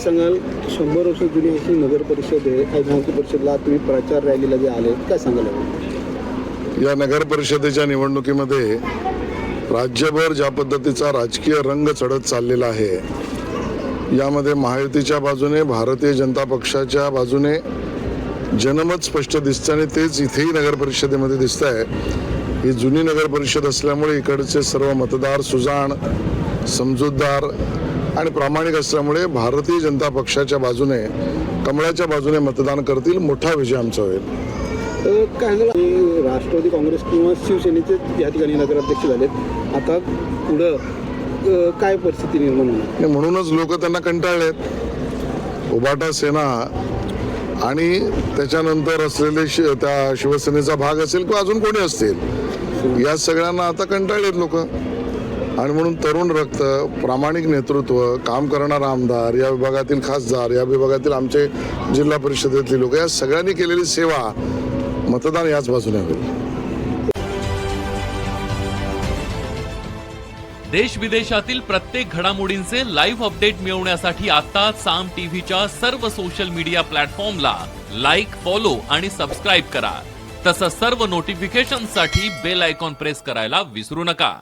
सांगाल शंभर वर्ष जुनी अशी नगर परिषद आहे आज परिषदला तुम्ही प्रचार रॅलीला जे आले काय सांगाल या नगर परिषदेच्या निवडणुकीमध्ये राज्यभर ज्या पद्धतीचा राजकीय रंग चढत चाललेला आहे यामध्ये महायुतीच्या बाजूने भारतीय जनता पक्षाच्या बाजूने जनमत स्पष्ट दिसतं आणि तेच इथेही नगर परिषदेमध्ये दिसत आहे ही जुनी नगर परिषद असल्यामुळे इकडचे सर्व मतदार सुजाण समजूतदार आणि प्रामाणिक असल्यामुळे भारतीय जनता पक्षाच्या बाजूने कमळाच्या बाजूने मतदान करतील मोठा विजय आमचा होईल. काय आणि राष्ट्रवादी काँग्रेस किंवा शिवसेनेचे या ठिकाणी नगराध्यक्ष झालेत. आता पुढं काय परिस्थिती निर्माण होणार? म्हणूनच लोक त्यांना कंटाळलेत. उबाटा सेना आणि त्याच्यानंतर असलेले शि त्या शिवसेनेचा भाग असेल किंवा अजून कोणी असतील या सगळ्यांना आता कंटाळलेत लोक. आणि म्हणून तरुण रक्त प्रामाणिक नेतृत्व काम करणारा आमदार या विभागातील खासदार या विभागातील आमचे जिल्हा परिषदेतले लोक या सगळ्यांनी केलेली सेवा मतदान याच बाजूने होईल. देश विदेशातील प्रत्येक घडामोडींचे लाईव्ह अपडेट मिळवण्यासाठी आता साम टीव्हीच्या सर्व सोशल मीडिया प्लॅटफॉर्मला लाईक फॉलो आणि सबस्क्राईब करा. तसंच सर्व नोटिफिकेशनसाठी बेल आयकॉन प्रेस करायला विसरू नका.